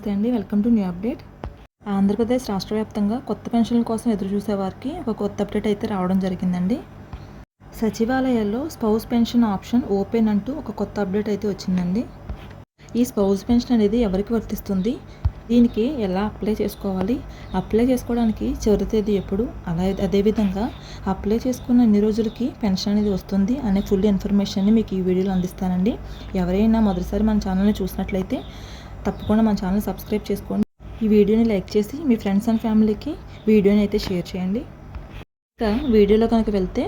నమస్తే అండి welcome to new update. Andhra Pradesh రాష్ట్ర వ్యాప్తంగా కొత్త పెన్షన్ల కోసం ఎదురు చూసే వారికి ఒక కొత్త అప్డేట్ అయితే రావడం జరిగిందండి. సచివాలయాల్లో స్పౌస్ పెన్షన్ ఆప్షన్ ఓపెన్ అంటూ ఒక కొత్త అప్డేట్ అయితే వచ్చిందండి. ఈ స్పౌస్ పెన్షన్ అనేది ఎవరికి వర్తిస్తుంది? దీనికి ఎలా అప్లై చేసుకోవాలి? అప్లై చేసుకోవడానికి చివరి తేదీ ఎప్పుడు? అలా అదేవిధంగా అప్లై చేసుకున్న ఎన్ని రోజులకి పెన్షన్ అనేది వస్తుంది అనే ఫుల్ ఇన్ఫర్మేషన్ని మీకు ఈ వీడియోలో అందిస్తానండి. ఎవరైనా మొదటిసారి మన ఛానల్ని చూసినట్లయితే తప్పకుండా మన ఛానల్ సబ్స్క్రైబ్ చేసుకోండి. ఈ వీడియోని లైక్ చేసి మీ ఫ్రెండ్స్ అండ్ ఫ్యామిలీకి వీడియోని అయితే షేర్ చేయండి. ఇంకా వీడియోలో కనుక వెళ్తే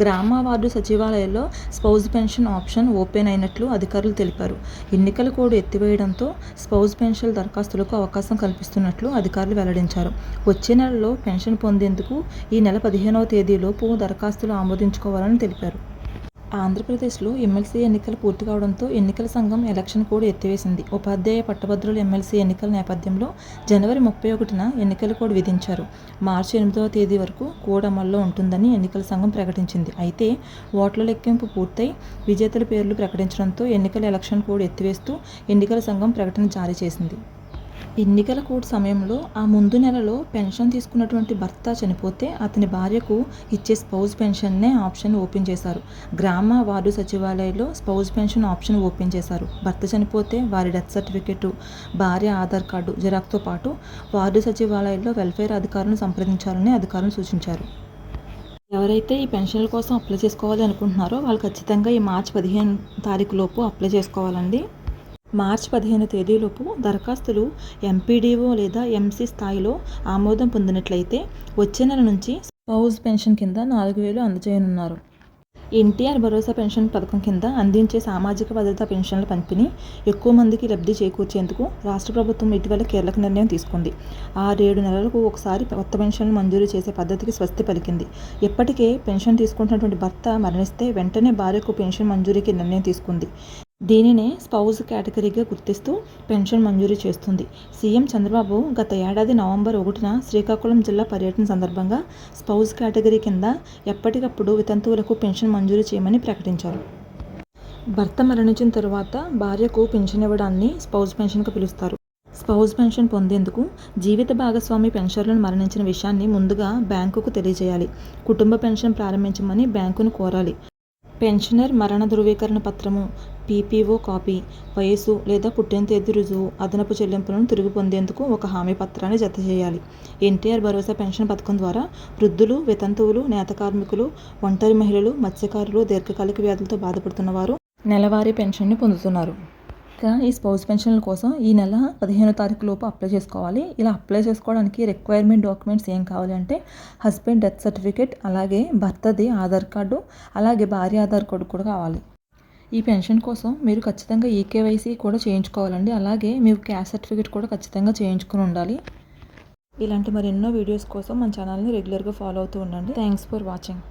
గ్రామ వార్డు సచివాలయంలో స్పౌజ్ పెన్షన్ ఆప్షన్ ఓపెన్ అయినట్లు అధికారులు తెలిపారు. ఎన్నికల కోడ్ ఎత్తివేయడంతో స్పౌజ్ పెన్షన్ దరఖాస్తులకు అవకాశం కల్పిస్తున్నట్లు అధికారులు వెల్లడించారు. వచ్చే నెలలో పెన్షన్ పొందేందుకు ఈ నెల పదిహేనవ తేదీలోపు దరఖాస్తులు ఆమోదించుకోవాలని తెలిపారు. ఆంధ్రప్రదేశ్లో ఎమ్మెల్సీ ఎన్నికలు పూర్తి కావడంతో ఎన్నికల సంఘం ఎలక్షన్ కోడ్ ఎత్తివేసింది. ఉపాధ్యాయ పట్టభద్రులు ఎమ్మెల్సీ ఎన్నికల నేపథ్యంలో జనవరి ముప్పై ఒకటిన ఎన్నికల కోడ్ విధించారు. మార్చి ఎనిమిదవ తేదీ వరకు కోడ్ అమల్లో ఉంటుందని ఎన్నికల సంఘం ప్రకటించింది. అయితే ఓట్ల లెక్కింపు పూర్తయి విజేతల పేర్లు ప్రకటించడంతో ఎన్నికల ఎలక్షన్ కోడ్ ఎత్తివేస్తూ ఎన్నికల సంఘం ప్రకటన జారీ చేసింది. ఎన్నికల కోడ్ సమయంలో ఆ ముందు నెలలో పెన్షన్ తీసుకున్నటువంటి భర్త చనిపోతే అతని భార్యకు ఇచ్చే స్పౌజ్ పెన్షన్నే ఆప్షన్ ఓపెన్ చేశారు. గ్రామ వార్డు సచివాలయంలో స్పౌజ్ పెన్షన్ ఆప్షన్ ఓపెన్ చేశారు. భర్త చనిపోతే వారి డెత్ సర్టిఫికెట్ భార్య ఆధార్ కార్డు జిరాక్స్తో పాటు వార్డు సచివాలయంలో వెల్ఫేర్ అధికారులను సంప్రదించాలని అధికారులు సూచించారు. ఎవరైతే ఈ పెన్షన్ల కోసం అప్లై చేసుకోవాలి అనుకుంటున్నారో వాళ్ళు ఖచ్చితంగా ఈ మార్చి పదిహేను తారీఖు లోపు అప్లై చేసుకోవాలండి. మార్చి పదిహేను తేదీలోపు దరఖాస్తులు ఎంపీడీఓ లేదా ఎంసీ స్థాయిలో ఆమోదం పొందినట్లయితే వచ్చే నెల నుంచి స్పౌజ్ పెన్షన్ కింద నాలుగు వేలు అందజేయనున్నారు. ఎన్టీఆర్ భరోసా పెన్షన్ పథకం కింద అందించే సామాజిక భద్రతా పెన్షన్ల పంపిణీ ఎక్కువ మందికి లబ్ధి చేకూర్చేందుకు రాష్ట్ర ప్రభుత్వం ఇటీవల కీలక నిర్ణయం తీసుకుంది. ఆరేడు నెలలకు ఒకసారి కొత్త పెన్షన్లు మంజూరు చేసే పద్ధతికి స్వస్తి పలికింది. ఇప్పటికే పెన్షన్ తీసుకుంటున్నటువంటి భర్త మరణిస్తే వెంటనే భార్యకు పెన్షన్ మంజూరీకి నిర్ణయం తీసుకుంది. దీనినే స్పౌజ్ కేటగిరీగా గుర్తిస్తూ పెన్షన్ మంజూరు చేస్తుంది. సీఎం చంద్రబాబు గత ఏడాది నవంబర్ ఒకటిన శ్రీకాకుళం జిల్లా పర్యటన సందర్భంగా స్పౌజ్ కేటగిరీ కింద ఎప్పటికప్పుడు వితంతువులకు పెన్షన్ మంజూరు చేయమని ప్రకటించారు. భర్త మరణించిన తరువాత భార్యకు పెన్షన్ ఇవ్వడాన్ని స్పౌజ్ పెన్షన్గా పిలుస్తారు. స్పౌజ్ పెన్షన్ పొందేందుకు జీవిత భాగస్వామి పెన్షన్లను మరణించిన విషయాన్ని ముందుగా బ్యాంకుకు తెలియజేయాలి. కుటుంబ పెన్షన్ ప్రారంభించమని బ్యాంకును కోరాలి. పెన్షనర్ మరణ ధృవీకరణ పత్రము పీపీఓ కాపీ వయసు లేదా పుట్టిన తేదీ రుజువు అదనపు చెల్లింపులను తిరిగి పొందేందుకు ఒక హామీ పత్రాన్ని జత చేయాలి. ఎన్టీఆర్ భరోసా పెన్షన్ పథకం ద్వారా వృద్ధులు వితంతువులు నేత కార్మికులు ఒంటరి మహిళలు మత్స్యకారులు దీర్ఘకాలిక వ్యాధులతో బాధపడుతున్న వారు నెలవారీ పెన్షన్ని పొందుతున్నారు. ఈ స్పౌస్ పెన్షన్ల కోసం ఈ నెల పదిహేనో తారీఖు లోపు అప్లై చేసుకోవాలి. ఇలా అప్లై చేసుకోవడానికి రిక్వైర్మెంట్ డాక్యుమెంట్స్ ఏం కావాలి అంటే హస్బెండ్ డెత్ సర్టిఫికేట్ అలాగే భర్తది ఆధార్ కార్డు అలాగే భార్య ఆధార్ కార్డు కూడా కావాలి. ఈ పెన్షన్ కోసం మీరు ఖచ్చితంగా ఈకేవైసీ కూడా చేయించుకోవాలండి. అలాగే మీకు క్యాస్ట్ సర్టిఫికేట్ కూడా ఖచ్చితంగా చేయించుకుని ఉండాలి. ఇలాంటి మరెన్నో వీడియోస్ కోసం మన ఛానల్ని రెగ్యులర్గా ఫాలో అవుతూ ఉండండి. Thanks for watching